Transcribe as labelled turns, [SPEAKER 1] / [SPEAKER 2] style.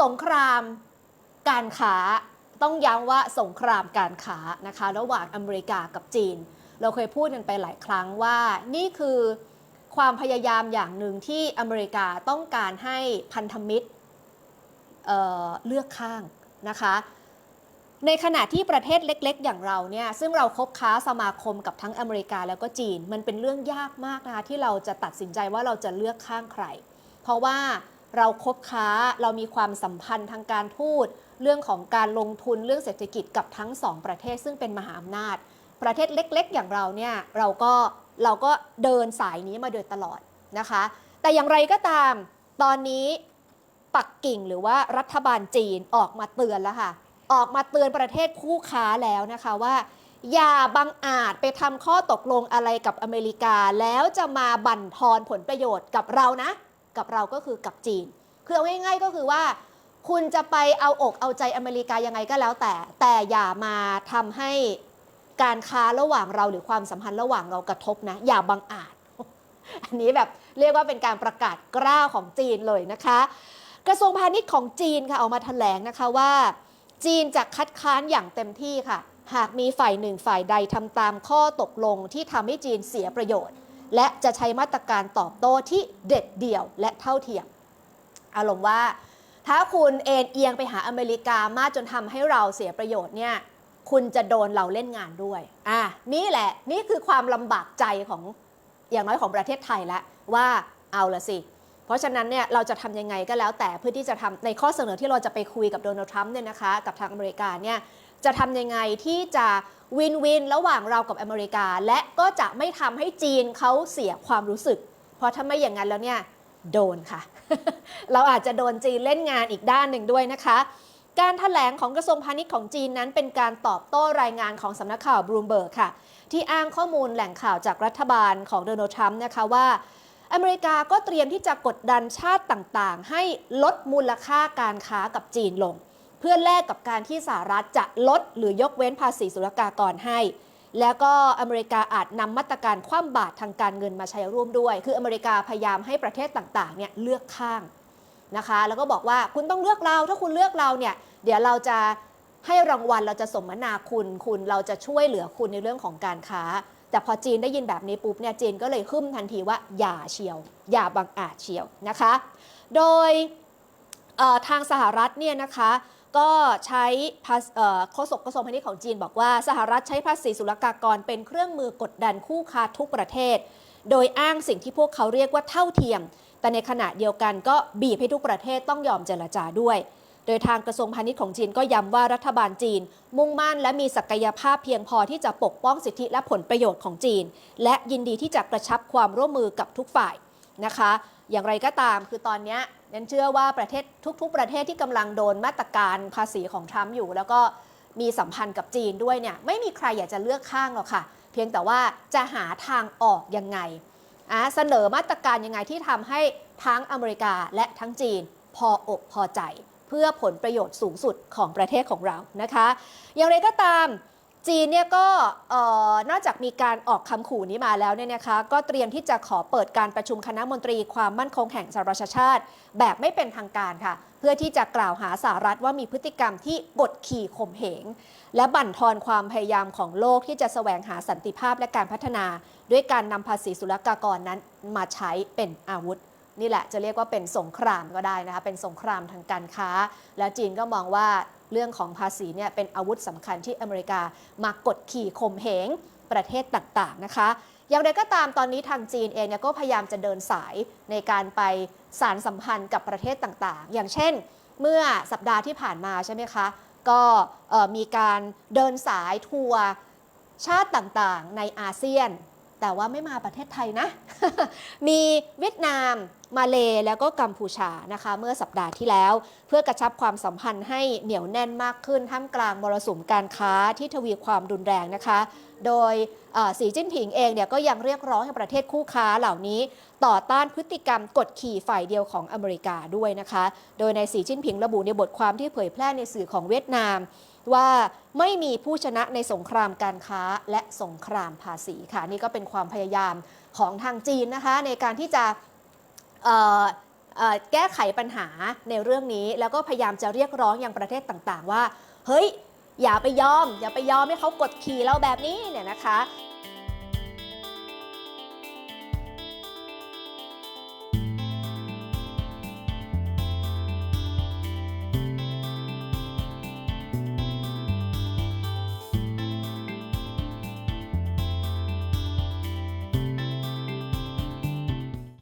[SPEAKER 1] สงครามการค้าต้องย้ำว่าสงครามการค้านะคะ ระหว่างอเมริกากับจีน เราเคยพูดกันไปหลายครั้งว่านี่คือความพยายามอย่างหนึ่งที่อเมริกาต้องการให้พันธมิตรเเลือกข้างนะคะ ในขณะที่ประเทศเล็กๆ อย่างเราเนี่ยซึ่งเราคบค้าสมาคมกับทั้งอเมริกาแล้วก็จีน มันเป็นเรื่องยากมากนะคะที่เราจะตัดสินใจว่าเราจะเลือกข้างใคร เพราะว่า เราคบค้าเรามีความสัมพันธ์ทางการทูตเรื่องของการลงทุนเรื่องเศรษฐกิจกับทั้งสองประเทศซึ่งเป็นมหาอำนาจ ประเทศเล็กๆ อย่างเราเนี่ยเราก็เราก็เดินสายนี้มาโดยตลอดนะคะ แต่อย่างไรก็ตามตอนนี้ปักกิ่งหรือว่ารัฐบาลจีนออกมาเตือนแล้วค่ะ ออกมาเตือนประเทศคู่ค้าแล้วนะคะว่า อย่าบังอาจไปทำข้อตกลงอะไรกับอเมริกา แล้วจะมาบั่นทอนผลประโยชน์กับเรานะ กับเราก็คือกับจีน คือเอาง่ายๆก็คือว่า คุณจะไปเอาอกเอาใจอเมริกายังไงก็แล้วแต่ แต่อย่ามาทำให้การค้าระหว่างเราหรือความสัมพันธ์ระหว่างเรากระทบนะ อย่าบังอาจ อันนี้แบบเรียกว่าเป็นการประกาศกล้าของจีนเลยนะคะ กระทรวงพาณิชย์ของจีนค่ะออกมาแถลงนะคะว่า จีนจะคัดค้านอย่างเต็มที่ค่ะ หากมีฝ่ายหนึ่งฝ่ายใดทำตามข้อตกลงที่ทำให้จีนเสียประโยชน์ และจะใช้มาตรการตอบโต้ที่เด็ดเดี่ยวและเท่าเทียม อารมณ์ว่า ถ้าคุณเอ็นเอียงไปหาอเมริกามากจนทำให้เราเสียประโยชน์เนี่ยคุณจะโดนเราเล่นงานด้วย อะ นี่แหละ นี่คือความลำบากใจของอย่างน้อยของประเทศไทยแล้วว่าเอาละสิ เพราะฉะนั้นเนี่ยเราจะทำยังไงก็แล้วแต่เพื่อที่จะทำในข้อเสนอที่เราจะไปคุยกับโดนัลด์ทรัมป์เนี่ยนะคะ กับทางอเมริกาเนี่ย จะทำยังไงที่จะวินวินระหว่างเรากับอเมริกา และก็จะไม่ทำให้จีนเขาเสียความรู้สึก เพราะถ้าไม่อย่างนั้นแล้วเนี่ยโดนค่ะ เราอาจจะโดนจีนเล่นงานอีกด้านหนึ่งด้วยนะคะ การถแถลงของกระทรวงพาณิชย์ของจีนนั้น เป็นการตอบโต้รายงานของสำนักข่าวบรูมเบิร์กค่ะ ที่อ้างข้อมูลแหล่งข่าวจากรัฐบาลของโดนัลด์ทรัมป์นะคะว่า อเมริกาก็เตรียมที่จะกดดันชาติต่างๆ ให้ลดมูลค่าการค้ากับจีนลง เพื่อแลกกับการที่สหรัฐจะลดหรือยกเว้นภาษีศุลกากรให้ แล้วก็อเมริกาอาจนำมาตรการคว่ำบาตรทางการเงินมาใช้ร่วมด้วย คืออเมริกาพยายามให้ประเทศต่างๆเนี่ยเลือกข้างนะคะ แล้วก็บอกว่าคุณต้องเลือกเรา ถ้าคุณเลือกเราเนี่ยเดี๋ยวเราจะให้รางวัลเราจะสมนาคุณคุณเราจะช่วยเหลือคุณในเรื่องของการค้า แต่พอจีนได้ยินแบบนี้ปุ๊บเนี่ยจีนก็เลยขึ้นทันทีว่าอย่าเชียว อย่าบังอาจเชียวนะคะ โดยทางสหรัฐเนี่ยนะคะ ก็ใช้ภาษเอ่อโฆษกกระทรวงพาณิชย์ของจีนบอกว่า สหรัฐใช้ภาษีศุลกากรเป็นเครื่องมือกดดันคู่ค้าทุกประเทศ โดยอ้างสิ่งที่พวกเขาเรียกว่าเท่าเทียม แต่ในขณะเดียวกันก็บีบให้ทุกประเทศต้องยอมเจรจาด้วย โดยทางกระทรวงพาณิชย์ของจีนก็ย้ำว่ารัฐบาลจีน มุ่งมั่นและมีศักยภาพเพียงพอที่จะปกป้องสิทธิและผลประโยชน์ของจีน และยินดีที่จะกระชับความร่วมมือกับทุกฝ่ายนะคะ อย่างไรก็ตามคือตอนเนี้ย นันเชื่อว่าประเทศทุก ๆ ประเทศที่กำลังโดนมาตรการภาษีของทรัมป์อยู่ แล้วก็มีสัมพันธ์กับจีนด้วยเนี่ยไม่มีใครอยากจะเลือกข้างหรอกค่ะ เพียงแต่ว่าจะหาทางออกยังไงเสนอมาตรการยังไงที่ทำให้ทั้งอเมริกาและทั้งจีนพออกพอใจ เพื่อผลประโยชน์สูงสุดของประเทศของเรานะคะ อย่างไรก็ตาม จีนเนี่ยก็นอกจากมีการออกคำขู่นี้มาแล้วเนี่ยนะคะก็เตรียมที่จะขอเปิดการประชุมคณะมนตรีความมั่นคงแห่งสหประชาชาติ แบบไม่เป็นทางการค่ะ เพื่อที่จะกล่าวหาสหรัฐว่ามีพฤติกรรมที่กดขี่ข่มเหง และบั่นทอนความพยายามของโลกที่จะแสวงหาสันติภาพและการพัฒนา ด้วยการนำภาษีศุลกากรนั้นมาใช้เป็นอาวุธนี่แหละจะเรียกว่าเป็นสงครามก็ได้นะคะเป็นสงครามทางการค้า แล้วจีนก็มองว่า เรื่องของภาษีเนี่ยเป็นอาวุธสำคัญที่อเมริกามากดขี่ข่มเหงประเทศต่างๆนะคะ อย่างไรก็ตามตอนนี้ทางจีนเองเนี่ยก็พยายามจะเดินสายในการไปสารสัมพันธ์กับประเทศต่างๆ อย่างเช่น เมื่อสัปดาห์ที่ผ่านมาใช่ไหมคะ ก็มีการเดินสายทัวร์ชาติต่างๆ ในอาเซียน แต่ว่าไม่มาประเทศไทยนะ มีเวียดนาม มาเลแล้วก็กัมพูชานะคะ เมื่อสัปดาห์ที่แล้ว เพื่อกระชับความสัมพันธ์ให้เหนียวแน่นมากขึ้นท่ามกลางมรสุมการค้าที่ทวีความรุนแรงนะคะ โดยสีจิ้นผิงเองเนี่ยก็ยังเรียกร้องให้ประเทศคู่ค้าเหล่านี้ ต่อต้านพฤติกรรมกดขี่ฝ่ายเดียวของอเมริกาด้วยนะคะ โดยในสีจิ้นผิงระบุในบทความที่เผยแพร่ในสื่อของเวียดนาม ว่าไม่มีผู้ชนะในสงครามการค้าและสงครามภาษีค่ะ นี่ก็เป็นความพยายามของทางจีนนะคะ ในการที่จะแก้ไขปัญหาในเรื่องนี้ แล้วก็พยายามจะเรียกร้องยังประเทศต่างๆ ว่า เฮ้ย อย่าไปยอม อย่าไปยอมให้เขากดขี่เราแบบนี้เนี่ยนะคะ